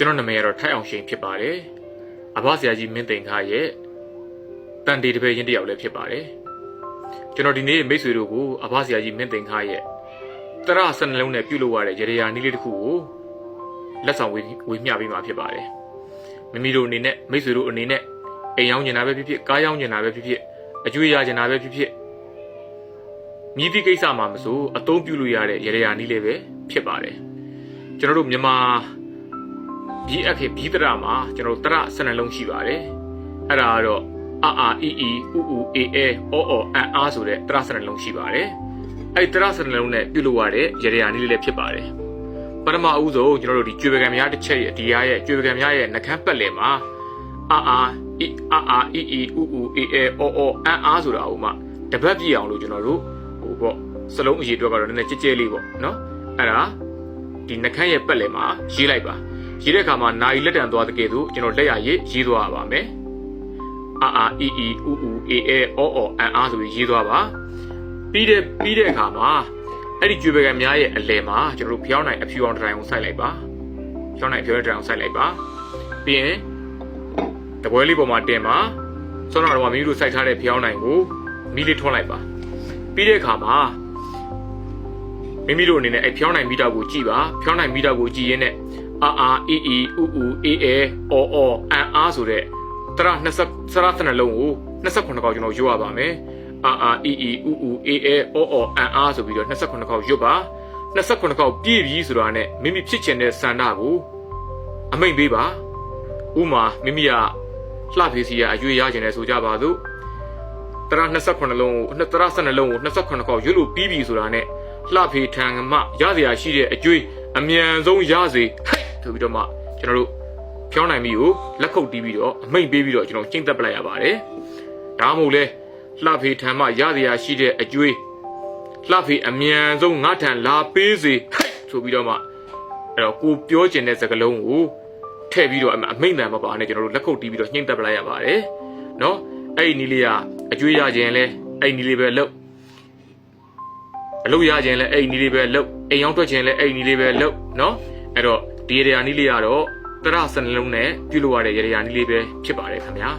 ကျွန်တော်နာမည်ကတော့ထိုက်အောင်ရှိန်ဖြစ်ပါတယ်အဘဆရာကြီးမင်းသိန်ခါရဲ့တန်တေတပည့်ရင်တစ်ယောက်လည်းဖြစ်ပါတယ်ကျွန်တော်ဒီနေ့မိတ်ဆွေတို့ကိုအဘဆရာကြီးမင်းသိန်ခါရဲ့တရဆနှလုံးနဲ့ပြုလုပ်ရတဲ့ရေရာနည်းလေးတစ်ခုကိုလက်ဆောင်ဝေဝေမျှပေးမှာဖြစ်ပါတယ်မိမိတို့အနေနဲ့မိတ်ဆွေတို့အနေနဲ့အိမ်ရောက်ကျင်တာပဲဖြစ်ဖြစ်ကားရောက်ကျင်တာပဲဖြစ်ဖြစ်အကျွေးရကျင်တာပဲဖြစ်ဖြစ်မြည်သည့်ကိစ္စမှာမဆိုအသုံးပြုလို့ရတဲ့ရေရာနည်းလေးပဲဖြစ်ပါတယ်ကျွန်တော်တို့မြန်မာ ဘီအခေဘီတရမှာကျွန်တော်တို့တရစနှလုံးရှိပါတယ်အဲ့ဒါကတော့အာအာအီအီဥဥအေအေအောအောအန်အားဆိုတဲ့တရစနှလုံးရှိပါတယ်အဲ့ဒီတရစနှလုံးနဲ့ပြုလုပ်ရတဲ့ရေရာနည်းလေးလည်းဖြစ်ပါတယ်ပထမအဦးဆုံးကျွန်တော်တို့ဒီကျွေပကံများတစ်ချက်ရဲ့ဒီရရဲ့ကျွေပကံများရဲ့နှကန်းပတ်လည်မှာအာအာအီအာအာအီအီဥဥအေအေအောအောအန်အားဆိုတာဟိုမှတပတ်ပြည့်အောင်လို့ကျွန်တော်တို့ဟိုပေါ့စလုံးအရေးအတွက်ကတော့နည်းနည်းကြဲကြဲလေးပေါ့နော်အဲ့ဒါဒီနှကန်းရဲ့ပတ်လည်မှာရေးလိုက်ပါ ရေးတဲ့အခါမှာနာယီလက်တံသွားတဲ့ကဲ့သို့ကျွန်တော်လက်ရရေးရေးသွားပါမယ်အာအာအီအီဥဥအေအေအောအောအန်အားဆိုပြီးရေးသွားပါပြီးတဲ့ပြီးတဲ့အခါမှာအဲ့ဒီကျွေပကံများရဲ့အလယ်မှာကျွန်တော်တို့ဖျောင်းနိုင်အဖြူအောင်တစ်တိုင်းကိုစိုက်လိုက်ပါဖျောင်းနိုင်အဖြူအောင်တစ်တိုင်းကိုစိုက်လိုက်ပါပြီးရင်တပွဲလေးပေါ်မှာတင်ပါစောနာတော့မိမိတို့စိုက်ထားတဲ့ဖျောင်းနိုင်ကိုမီးလေးထွန်းလိုက်ပါပြီးတဲ့အခါမှာမိမိတို့အနေနဲ့အဲ့ဖျောင်းနိုင်မီတာကိုကြည့်ပါဖျောင်းနိုင်မီတာကိုကြည့်ရင်းနဲ့ အာအာအီအီဥဥအေအေအောအောအန်အားဆိုတဲ့တရ20စရသနှလုံးကို28ခေါက်ကျွန်တော်ရွတ်ရပါမယ်အာအာအီအီဥဥအေအေအောအောအန်အားဆိုပြီးတော့28ခေါက်ရွတ်ပါ28ခေါက်ပြည့်ပြီဆိုတာနဲ့မိမိဖြစ်ချင်တဲ့ဆန္ဒကိုအမိန့်ပေးပါဥမာမိမိကလှဖေးစီကအရွေးရခြင်းနဲ့ဆိုကြပါစို့တရ28လုံးကိုတရ12လုံးကို28ခေါက်ရွတ်လို့ပြီးပြီဆိုတာနဲ့လှဖေးထံမှရစရာရှိတဲ့အကျွေးအမြန်ဆုံးရစေဟဲ့ ဆိုပြီးတော့မှကျွန်တော်တို့ဖြောင်းနိုင်ပြီကိုလက်ခုပ်တီးပြီးတော့အမိန့်ပေးပြီးတော့ကျွန်တော်ကျင့်သက်ပလိုက်ရပါတယ်ဒါမှမဟုတ်လဲလှဖေးထံမှရစရာရှိတဲ့အကျွေးလှဖေးအမြန်ဆုံးငါထံလာပေးစေဟဲ့ဆိုပြီးတော့မှအဲ့တော့ကိုပြောချင်တဲ့စကားလုံးကိုထည့်ပြီးတော့အမိန့်တန်မပါနဲ့ကျွန်တော်တို့လက်ခုပ်တီးပြီးတော့ညှိမ့်သက်ပလိုက်ရပါတယ်နော်အဲ့ဒီနီးလေးကအကျွေးရခြင်းလဲအဲ့ဒီနီးလေးပဲလုပ်အလုပ်ရခြင်းလဲအဲ့ဒီနီးလေးပဲလုပ်အိမ်ရောက်ထွက်ခြင်းလဲအဲ့ဒီနီးလေးပဲလုပ်နော်အဲ့တော့ ဒီရေရာနီးလေးကတော့တရစနှလုံးနဲ့ပြုလုပ်ရတဲ့ရေရာနီးလေးပဲဖြစ်ပါတယ်ခင်ဗျာ